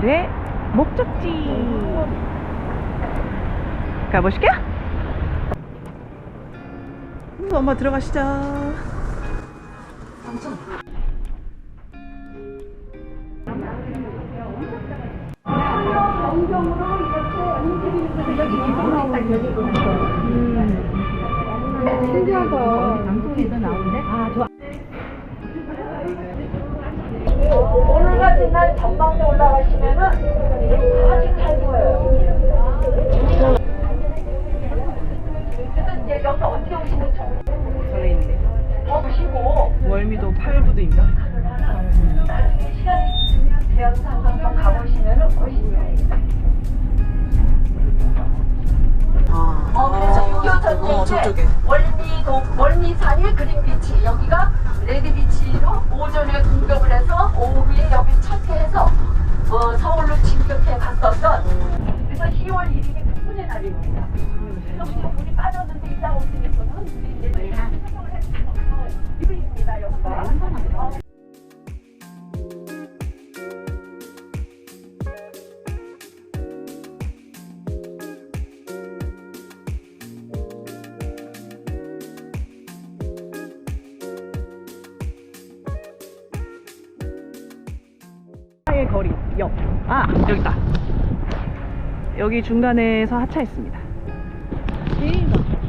오늘의 목적지 가보실게요. 음, 엄마 들어가시죠. 오늘 같은 날 전망대 올라가시면은 아주 잘 보여요. 그래서 이제 여기 어떻게 오시는지 설레이는데. 더 보시고 월미도 8부두입니다. 나중에 시간이 대연산 한번 가보시면은 멋있어요. 아, 어, 그래서 6.25 전쟁 어, 때 저쪽에. 월미도, 월미산의 그린비치 여기가 레드비치로 오전에 공격을 5km의 거리 옆. 아 여기 있다. 여기 중간에서 하차했습니다.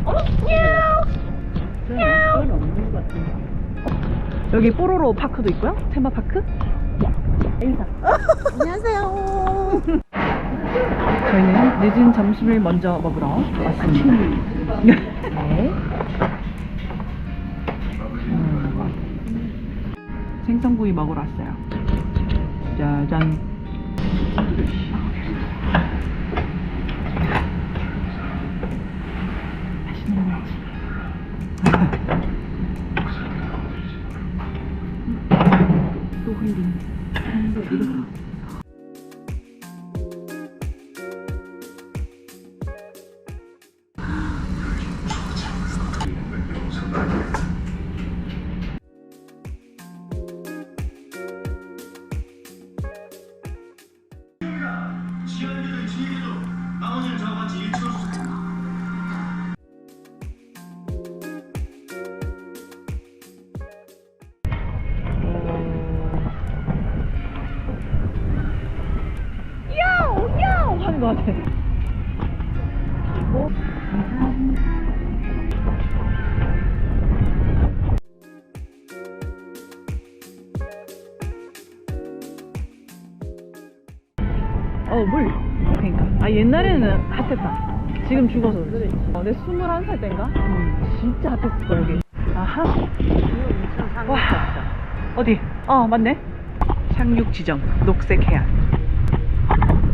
어? 여기 뽀로로 파크도 있고요. 테마파크. 인사. 안녕하세요. 저희는 늦은 점심을 먼저 먹으러 왔습니다. 네. 음. 생선구이 먹으러 왔어요. 짜잔. 맛있는 거지. 또 흘린. 지연이 것 같아. 어, 물. 그러니까. 아, 옛날에는 핫했다. 지금 죽어서 그렇지. 어, 내 21살 때인가? 음, 진짜 핫했을 거야, 여기. 아하. 와. 어디? 어, 맞네. 상륙 지점, 녹색 해안.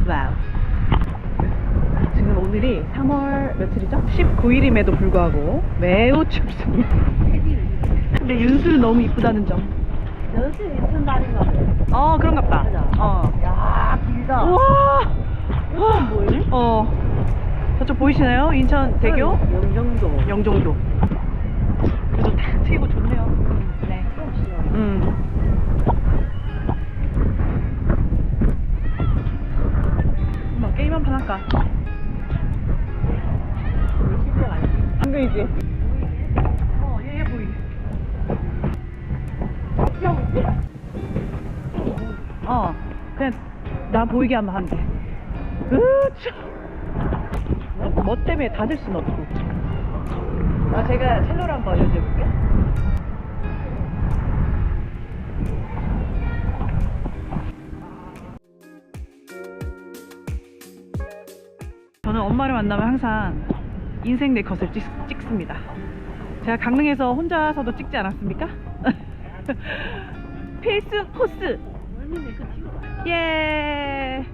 와우. 오늘이 3월 며칠이죠? 19일임에도 불구하고 매우 춥습니다. 근데 윤수는 너무 이쁘다는 점. 여수 인천 다리가 어, 그런갑다. 어. 야 길다 우와! 와, 뭐예요? 어. 저쪽 보이시나요? 인천 대교? 영종도 영종도. 그래도 탁 트이고 좋네요. 네. 음. 한글이지. 어, 얘, 얘 보이. 어, 그냥 나 보이게 하면 하면 돼. 으차. 뭐, 뭐 때문에 닫을 순 없고. 아, 제가 첼로를 한번 연주해볼게요. 저는 엄마를 만나면 항상 인생 내 컷을 찍, 찍 습니다. 제가 강릉에서 혼자서도 찍지 않았습니까? 필수 코스! 예!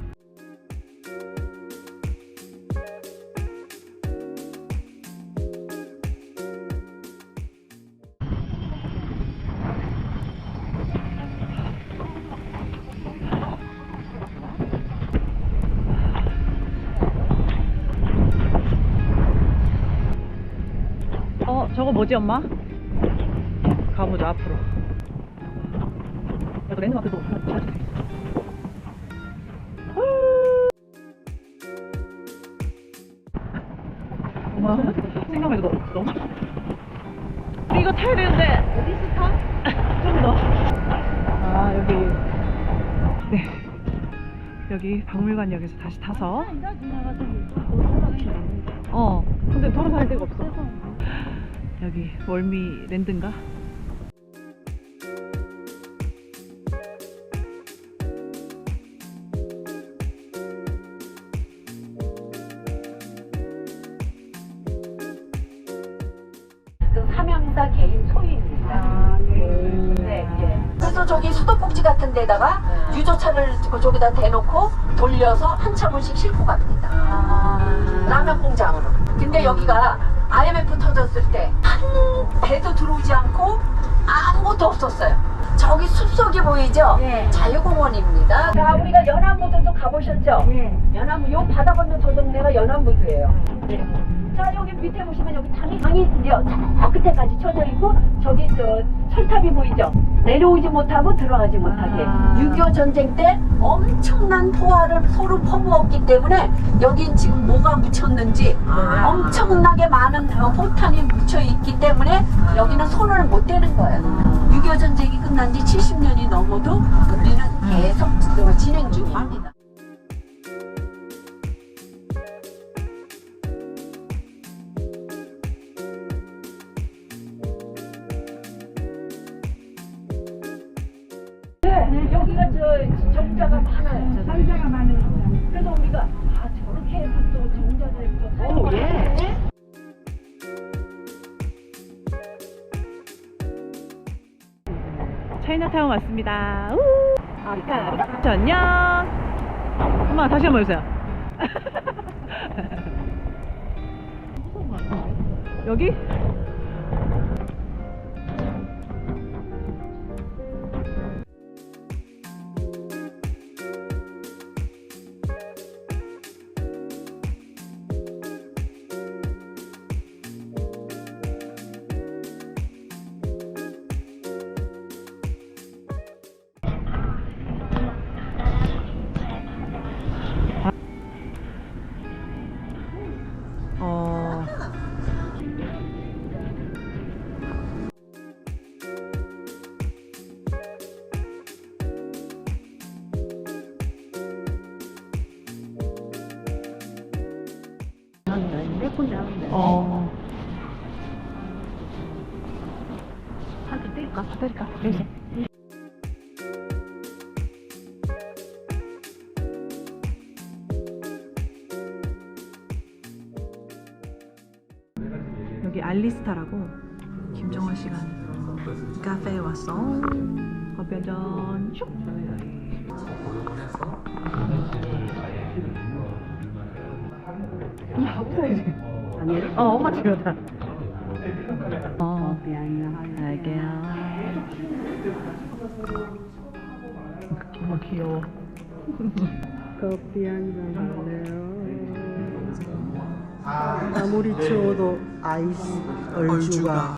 저거 뭐지 엄마? 가보자 앞으로. 야, 랜드마크도 엄마 생각해도 너무 우리 이거 타야 되는데. 어디서 타? 좀더아 여기. 네. 여기 박물관역에서 다시 타서. 어. 근데 돌아다닐 데가 없어. 여기 월미 랜드인가? 그 삼형사 개인 소유입니다. 네, 예. 그래서 저기 수도꼭지 같은 데다가 유조차를 그쪽에다 대놓고 돌려서 한 차분씩 싣고 갑니다. 라면 공장으로. 근데 여기가 IMF 터졌을 때 한 배도 들어오지 않고 아무것도 없었어요. 저기 숲속이 보이죠? 자유공원입니다. 자, 우리가 연안무도도 가보셨죠? 연안무, 요 바다 건너 저 동네가 연안무도예요. 네. 자, 여기 밑에 보시면 여기 당이, 당이 이제 저 끝에까지 쳐져 있고, 저기 저 철탑이 보이죠? 내려오지 못하고 들어가지 못하게. 6.25 전쟁 때 엄청난 포화를 서로 퍼부었기 때문에 여긴 지금 뭐가 묻혔는지 엄청나게 많은 폭탄이 묻혀 있기 때문에 여기는 손을 못 대는 거예요. 6.25 전쟁이 끝난 지 70년이 넘어도 우리는 계속 진행 중입니다. 네, 여기가 저 정자가 많아요. 정자가 많아요. 그래서 우리가 아 저렇게 해서 또 정자를 또 사용 차이나타운 왔습니다. 우! 자, 안녕. 엄마 다시 한번 해주세요. 여기? 어. 한대 때릴까? 때릴까? 여기서. 여기 알리스타라고 김정원 씨가 카페에 왔어. 커피 한 잔. 슉. 아니에요? 어, 엄마 집이다. 어, 미안해. 알게요. 엄마 귀여워. 커피 한잔 할래요. 아무리 추워도 아이스 얼주가